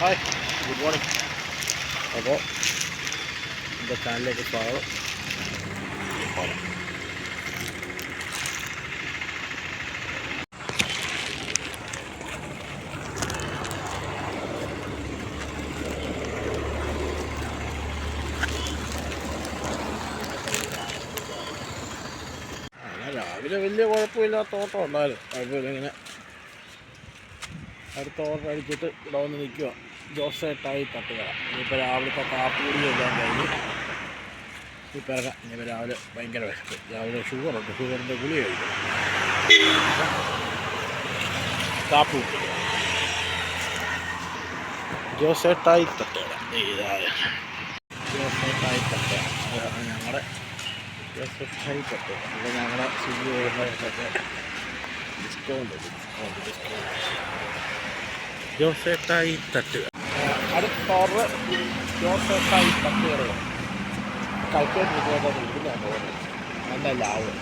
Hi good morning അപ്പോൾ എന്റെ ചാനലിലേക്ക് സ്വാഗതം. രാവിലെ വലിയ കുഴപ്പമില്ലാത്ത ഓട്ടം ഉണ്ടായിരുന്നു. കുഴപ്പമില്ല ഇങ്ങനെ അടുത്ത ഓർഡർ അടിച്ചിട്ട് ഇവിടെ വന്ന് നിൽക്കുക ജോസേട്ടായി തട്ടുകട ഇനിയിപ്പോൾ രാവിലത്തെ കാപ്പൂടിയും എല്ലാം കഴിഞ്ഞ് ഇപ്പോൾ ഇനിയിപ്പോൾ രാവിലെ ഭയങ്കര വിശപ്പ്. രാവിലെ ഷുഗറുണ്ട്. ഷുഗറിന്റെ ഗുളി കഴിക്കണം. കാപ്പി കുടിക്കുക ജോസേട്ടായി തട്ടുക. ഇതായ ജോസേട്ടായി തട്ടുക. അതാണ് ഞങ്ങളുടെ ജോസേട്ടായി തട്ടുക. ഇവിടെ ഞങ്ങളുടെ സ്വിഗ്ഗി വരുന്നതൊക്കെ ഡിസ്കൗണ്ട് ഡിസ്കൗണ്ട് ഡിസ്കൗണ്ട്. ജോസേട്ടായി തട്ടുക. അടുത്ത ഓർഡർ ജോസേട്ടായി തട്ടുകട കാൽക്കുലേറ്റ് ചെയ്തത് ഇരിക്കുന്നതാണ് ഓർഡർ. നല്ല ലാഭം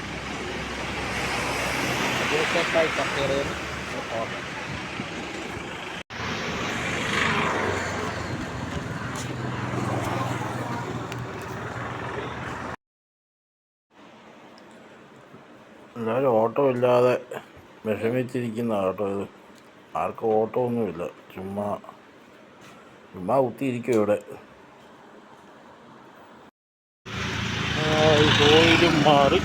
ജോസേട്ടായി തട്ടുകടയിൽ ഓർഡർ. എന്നാലും ഓട്ടോ ഇല്ലാതെ വിഷമിച്ചിരിക്കുന്ന കേട്ടോ ഇത്. ആർക്കും ഓട്ടോ ഒന്നുമില്ല. ചുമ്മാ ചുമ്മാ കുത്തിയിരിക്കും ഇവിടെ. കോയിലും മാറി.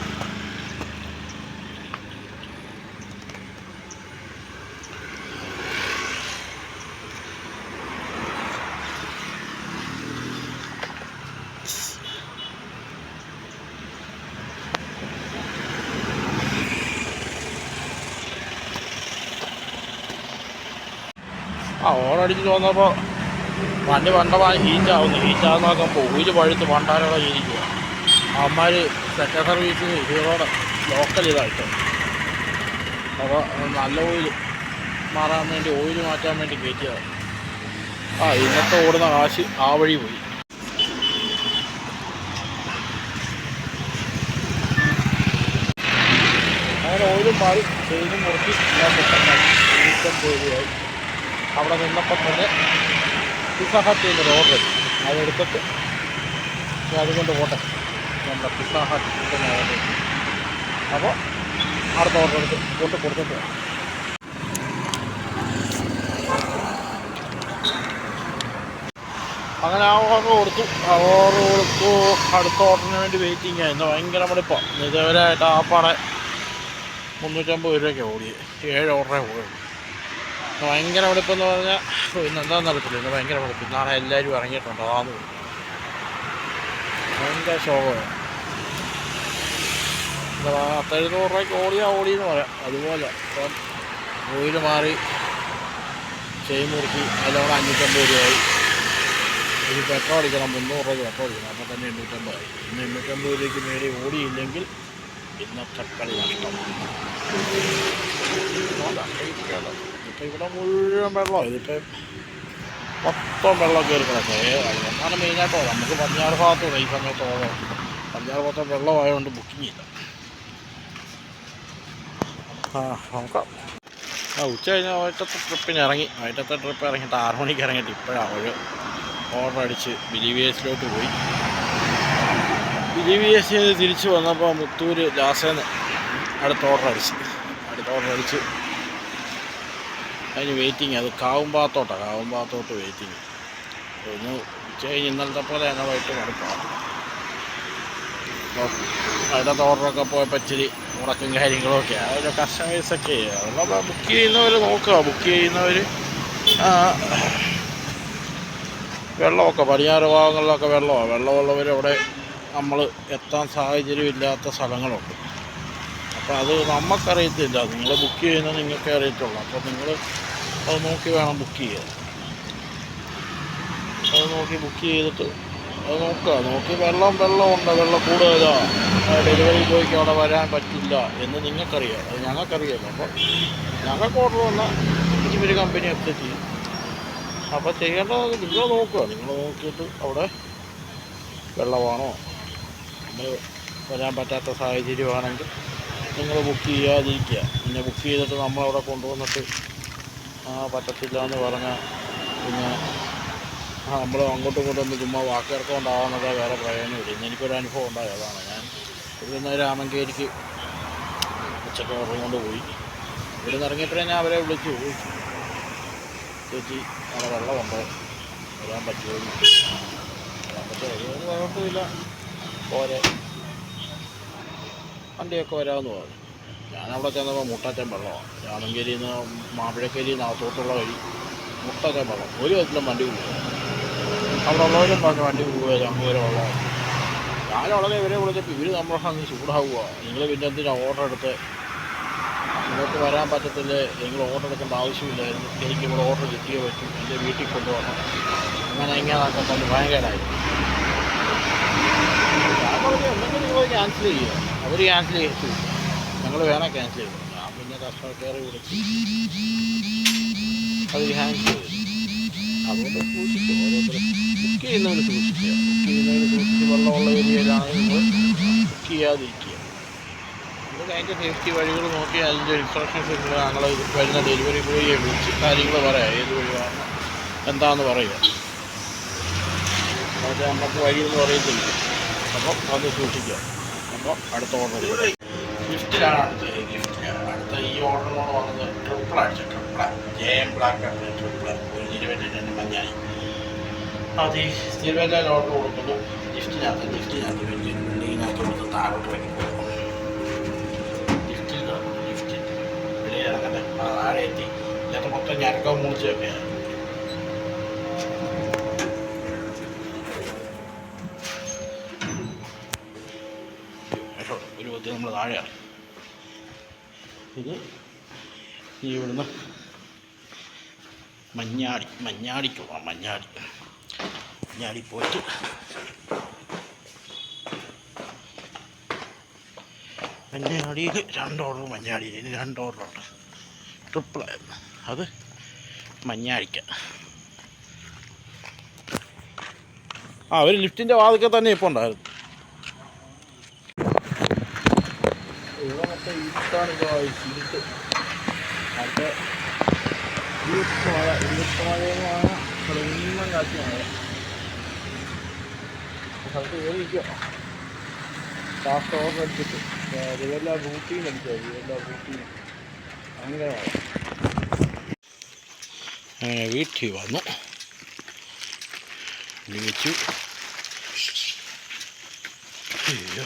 ആ ഓണടിച്ച് വന്നപ്പോൾ വണ്ടി പണ്ടമായി ഹീറ്റാവുന്നു ഹീറ്റാവുന്ന നോക്കുമ്പോൾ ഒരു പഴുത്ത് പണ്ടാരോടെ ഇരിക്കുക. അവന്മാർ സെക്കൻഡ് സർവീസിന് ഹീറോയുടെ ലോക്കൽ ഇതായിട്ട്. അപ്പോൾ നല്ല ഓയിൽ മാറാൻ വേണ്ടി ഓയിൽ മാറ്റാൻ വേണ്ടി കയറ്റിയതാണ് ആ ഇന്നത്തെ ഓടുന്ന കാശ് ആ വഴി പോയി. അങ്ങനെ ഓയിലും മാറി ചെയിനും മുറുക്കി ഞാൻ പെട്ടെന്ന് പോയി അവിടെ നിന്നപ്പം തന്നെ പിസ്സ ഒരു ഓർഡർ അതെടുത്തിട്ട് അതുകൊണ്ട് പോട്ടെ നമ്മുടെ പിസ്സ ചിക്കൻ ഓർഡർ അപ്പോൾ അടുത്ത ഓർഡർ എടുത്ത് കൊണ്ട് കൊടുത്തിട്ട്. അങ്ങനെ ആ ഓർഡർ കൊടുത്തു. ആ ഓർഡർ കൊടുത്തു. അടുത്ത ഓർഡറിന് വേണ്ടി വെയിറ്റിംഗ് ആയിരുന്നു ഭയങ്കര മടുപ്പാണ് ഇതുവരെയായിട്ട് ആ പാടെ മുന്നൂറ്റമ്പത് രൂപയ്ക്ക് ഓടി ഏഴ് ഓർഡറേ പോയുള്ളൂ. ഭയങ്കര വെളുപ്പെന്ന് പറഞ്ഞാൽ ഇന്ന് എന്താണെന്ന് അറിയത്തില്ല. ഇന്ന് ഭയങ്കര വെളുപ്പ്. ഇന്നാണ് എല്ലാവരും ഇറങ്ങിയിട്ടുണ്ട്? അതാന്ന്. ഭയങ്കര ശോകമാണ് എന്താ പത്തെഴുന്നൂറ് രൂപയ്ക്ക് ഓടിയാ ഓടിയെന്ന് പറയാം. അതുപോലെ ഇപ്പം ഓയിൽ മാറി ചെയിൻ മുറുക്കി അതിലൂടെ അഞ്ഞൂറ്റമ്പത് രൂപയായി. ഒരു പെട്രോൾ അടിക്കണം മുന്നൂറ് രൂപയ്ക്ക് പെട്രോൾ അടിക്കണം. അപ്പോൾ തന്നെ എണ്ണൂറ്റമ്പതായി. ഇന്ന് എണ്ണൂറ്റമ്പത് രൂപയ്ക്ക് മേടി ഓടിയില്ലെങ്കിൽ ഇന്നത്തെ കളി നഷ്ടം. ഇവിടെ മുഴുവൻ വെള്ളം ഇതിപ്പം മൊത്തം വെള്ളം കയറി കിടക്കുക എന്നാണ് മെയിനായിട്ടോ നമുക്ക് പടിഞ്ഞാറ് ഭാഗത്തോ ഈ സമയത്ത് ഓണം പടിഞ്ഞാറ് ഭാഗത്ത് വെള്ളമായതുകൊണ്ട് ബുക്കിംഗ് ഇല്ല. ആ നോക്കാം. ആ ഉച്ച കഴിഞ്ഞാൽ വൈകിട്ടത്തെ ട്രിപ്പിന് ഇറങ്ങി. വൈകിട്ടത്തെ ട്രിപ്പ് ഇറങ്ങിയിട്ട് ആറു മണിക്ക് ഇറങ്ങിയിട്ട് ഇപ്പോഴാണ് ഒരു ഓർഡർ അടിച്ച് ബിലിവിയേഴ്സിലോട്ട് പോയി. ബിലിവിയേഴ്സ് ചെയ്ത് തിരിച്ച് വന്നപ്പോൾ മുത്തൂര് ലാസേന്ന് അടുത്ത ഓർഡർ അടിച്ച്. അടുത്ത ഓർഡർ അടിച്ച് അതിന് വെയിറ്റിംഗ് അത് കാവുമ്പാത്തോട്ടാണ് കാവുമ്പാത്തോട്ട് വെയിറ്റിംഗ് ഒന്ന് ഉച്ച കഴിഞ്ഞ് ഇന്നലത്തെ പോലെ തന്നെ വൈകിട്ട് മടുപ്പാണ് അപ്പോൾ അതിനകത്ത് ഓർഡറൊക്കെ പോയപ്പോൾ ഇച്ചിരി ഉറക്കും കാര്യങ്ങളൊക്കെ അതിന്റെ കസ്റ്റമേഴ്സൊക്കെ അതുകൊണ്ട് ബുക്ക് ചെയ്യുന്നവർ നോക്കുക ബുക്ക് ചെയ്യുന്നവർ വെള്ളമൊക്കെ പടിഞ്ഞാറ് ഭാഗങ്ങളിലൊക്കെ വെള്ളമാണ് വെള്ളമുള്ളവർ അവിടെ നമ്മൾ എത്താൻ സാഹചര്യമില്ലാത്ത സ്ഥലങ്ങളുണ്ട്. അപ്പോൾ അത് നമുക്കറിയത്തില്ല നിങ്ങൾ ബുക്ക് ചെയ്യുന്നത് നിങ്ങൾക്കേ അറിയത്തുള്ളൂ. അപ്പോൾ നിങ്ങൾ അത് നോക്കി വേണം ബുക്ക് ചെയ്യാൻ. അത് നോക്കി ബുക്ക് ചെയ്തിട്ട് അത് നോക്കുക. നോക്കി വെള്ളം വെള്ളമുണ്ട് വെള്ളം കൂടുതലാണ് ഡെലിവറി ബോയ്ക്ക് അവിടെ വരാൻ പറ്റില്ല എന്ന് നിങ്ങൾക്കറിയാം. അത് ഞങ്ങൾക്കറിയാമല്ലോ അപ്പോൾ ഞങ്ങൾക്ക് ഓർഡർ വന്നാൽ ഇവർ കമ്പനി അപ്ഡേറ്റ് ചെയ്യും. അപ്പോൾ ചെയ്യേണ്ടത് നിങ്ങൾ നോക്കുക. നിങ്ങൾ നോക്കിയിട്ട് അവിടെ വെള്ളമാണോ? നമ്മൾ വരാൻ പറ്റാത്ത സാഹചര്യമാണെങ്കിൽ നിങ്ങൾ ബുക്ക് ചെയ്യാതിരിക്കുക പിന്നെ ബുക്ക് ചെയ്തിട്ട് നമ്മളവിടെ കൊണ്ടുവന്നിട്ട് ആ പറ്റത്തില്ല എന്ന് പറഞ്ഞാൽ പിന്നെ നമ്മൾ അങ്ങോട്ടും ഇങ്ങോട്ടും ഒന്ന് ചുമ്മാ വാക്കിറക്കം ഉണ്ടാകാമെന്നുള്ള വേറെ പ്രയോജനമില്ല ഇന്ന് എനിക്കൊരു അനുഭവം ഉണ്ടായി അതാണ് ഞാൻ ഇവിടുന്ന് രാമങ്കേരിക്ക് ഉച്ചയ്ക്ക് ഓർഡർ കൊണ്ട് പോയി ഇവിടുന്ന് ഇറങ്ങിയപ്പോഴേ ഞാൻ അവരെ വിളിച്ചു ചേച്ചി അവിടെ വെള്ളമുണ്ടോ വരാൻ പറ്റുമോ. വരാൻ പറ്റുമോ കുഴപ്പമില്ല പോരെ വണ്ടിയൊക്കെ വരാമെന്ന് പറഞ്ഞു. ഞാനവിടെ ചെന്നപ്പോൾ മുട്ടറ്റൻ വെള്ളമാണ്. രാമങ്കേരിയിൽ നിന്ന് മാമ്പഴക്കേരിയിൽ നിന്ന് വഴി മുട്ടറ്റൻ വെള്ളം. ഒരു വിധത്തിലും വണ്ടി പോകും അവിടെ ഉള്ളവരും പറഞ്ഞ വണ്ടി പോകുക വരെ വെള്ളമാണ് ഞാൻ ഉടനെ ഇവരെ വിളിച്ചപ്പോൾ ഇവർ നമ്മളെ ചൂടാവുക. നിങ്ങൾ പിന്നെ എന്തിനാ ഓർഡർ എടുത്ത്? നിങ്ങൾക്ക് വരാൻ പറ്റത്തില്ലേ? നിങ്ങൾ ഓർഡർ എടുക്കേണ്ട ആവശ്യമില്ലായിരുന്നു. എനിക്ക് ഇവിടെ ഓർഡർ കിട്ടിയേ പറ്റും. എന്റെ വീട്ടിൽ കൊണ്ടുപോകണം അങ്ങനെ ഇങ്ങനെയൊക്കെ തന്നെ ഭയങ്കരമായി നിങ്ങൾ ക്യാൻസൽ ചെയ്യുക. അവർ ക്യാൻസൽ ചെയ്തു ഞങ്ങൾ വേണം ക്യാൻസൽ ചെയ്തു ഞാൻ പിന്നെ കസ്റ്റമർ കെയർ വിളിച്ചു അത് ക്യാൻസൽ ബുക്ക് ചെയ്യുന്നവർ ബുക്ക് നിങ്ങൾ ചെയ്യാതിരിക്കുക. നമുക്ക് അതിന്റെ സേഫ്റ്റി വഴികൾ നോക്കി അതിന്റെ ഇൻസ്ട്രക്ഷൻസ് ഞങ്ങൾ വരുന്ന ഡെലിവറി ബോയിയെ വിളിച്ച് കാര്യങ്ങൾ പറയാം. ഏത് വഴിയാണ് എന്താണെന്ന് പറയുക അത് നമുക്ക് വഴിയൊന്നും അറിയത്തില്ല. അപ്പം അത് സൂക്ഷിക്കുക. അപ്പോൾ അടുത്ത ഓർഡർ ഗിഫ്റ്റിലാണ് അടുത്ത ഗിഫ്റ്റിലാണ് അടുത്ത ഈ ഓർഡറിനോട് വന്നത് ട്രിപ്പിൾ അടിച്ച ട്രിപ്പിൾ ജെ എം ബ്ലാക്ക് ആണ്. ട്രിപ്പിൾ ഒരു ഇരുപത്തിരണ്ട് മഞ്ഞായി അത് ഈ തിരുവല്ല ഓർഡർ കൊടുക്കുന്നു. ഗിഫ്റ്റിനകത്ത് ഗിഫ്റ്റിനകത്ത് വലിയ ബിൽഡിങ്ങിനകത്ത് കൊടുത്ത് താഴോട്ട് വയ്ക്കുമ്പോൾ ഗിഫ്റ്റിൽ ലിഫ്റ്റിൽ വെളിയിൽ ഇറങ്ങട്ടെ. താഴെ എത്തി. ഇതൊക്കെ മൊത്തം ഞരക്കം ഇത് ഇവിടുന്ന് മഞ്ഞാടി മഞ്ഞാടിക്ക് പോവാം മഞ്ഞാടി. മഞ്ഞാടി പോയിട്ട് മഞ്ഞാടിയിൽ രണ്ട് ഓർഡർ മഞ്ഞാടിയിൽ രണ്ട് ഓർഡറുണ്ട് ട്രിപ്പിൾ ആയിരുന്നു അത് മഞ്ഞാടിക്ക. ആ ഒരു ലിഫ്റ്റിന്റെ വാതിക്കെ തന്നെ ഇപ്പോൾ ഉണ്ടായിരുന്നു ഇവിടെ മൊത്തം ഇരുട്ടാണ് ഗായ്സ് ഇരുട്ട് അടുത്ത ഇരുട്ട് മഴ ഇരുട്ട് മഴയുമാണ് വെള്ളം കാറ്റ് മഴ സ്ഥലത്ത് കയറിയിരിക്കുക ഫാസ്റ്റ് ഓർഡർ അടിച്ചിട്ട്. ഇതെല്ലാം റൂട്ടീൻ അടിക്കുക ഇതെല്ലാം റൂട്ടീൻ അങ്ങനെ അങ്ങനെ വീട്ടിൽ വന്നു. വിളിച്ചു. അയ്യോ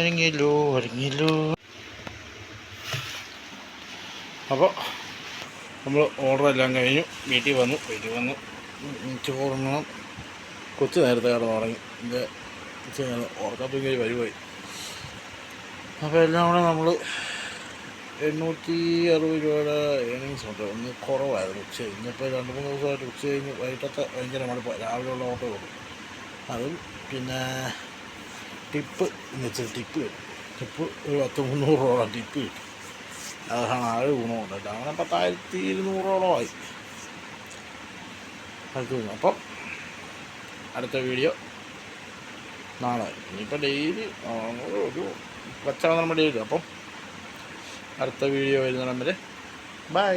ഇറങ്ങിയല്ലോ ഇറങ്ങിയല്ലോ അപ്പോൾ നമ്മൾ ഓർഡർ എല്ലാം കഴിഞ്ഞു. വീട്ടിൽ വന്നു വീട്ടിൽ വന്നു. ചോറുണ്ണണം കൊച്ചു നേരത്തെ കിടന്ന് ഉറങ്ങി. എന്റെ കൊച്ച് നേരം ഓർക്കാത്തൊക്കെ വരുവായി അപ്പോൾ എല്ലാം കൂടെ നമ്മൾ എണ്ണൂറ്റി അറുപത് രൂപയുടെ ഏണിങ്സ് ഉണ്ട്. ഒന്ന് കുറവായിരുന്നു ഉച്ച ഇന്നിപ്പോൾ രണ്ട് മൂന്ന് ദിവസമായിട്ട് ഉച്ച കഴിഞ്ഞ് വൈകിട്ടത്തെ ഭയങ്കര മടുപ്പ്. രാവിലെയുള്ള ഓട്ടോ കൊടുക്കും അതും പിന്നെ ടിപ്പ് എന്ന് വെച്ചാൽ ടിപ്പ് കിട്ടും. ടിപ്പ് ഒരു പത്ത് മുന്നൂറോളം ടിപ്പ് കിട്ടും. അതാണ് ആറ് ഗുണമുണ്ട് അങ്ങനെ പത്തായിരത്തി ഇരുന്നൂറോളമായി അടുത്ത് അപ്പം അടുത്ത വീഡിയോ നാളെ. ഇനിയിപ്പോൾ ഡെയിലി ഒരു വച്ചാൽ നമ്മൾ ഡെയിലി അപ്പം അടുത്ത വീഡിയോ വരുന്നിടം വരെ. ബൈ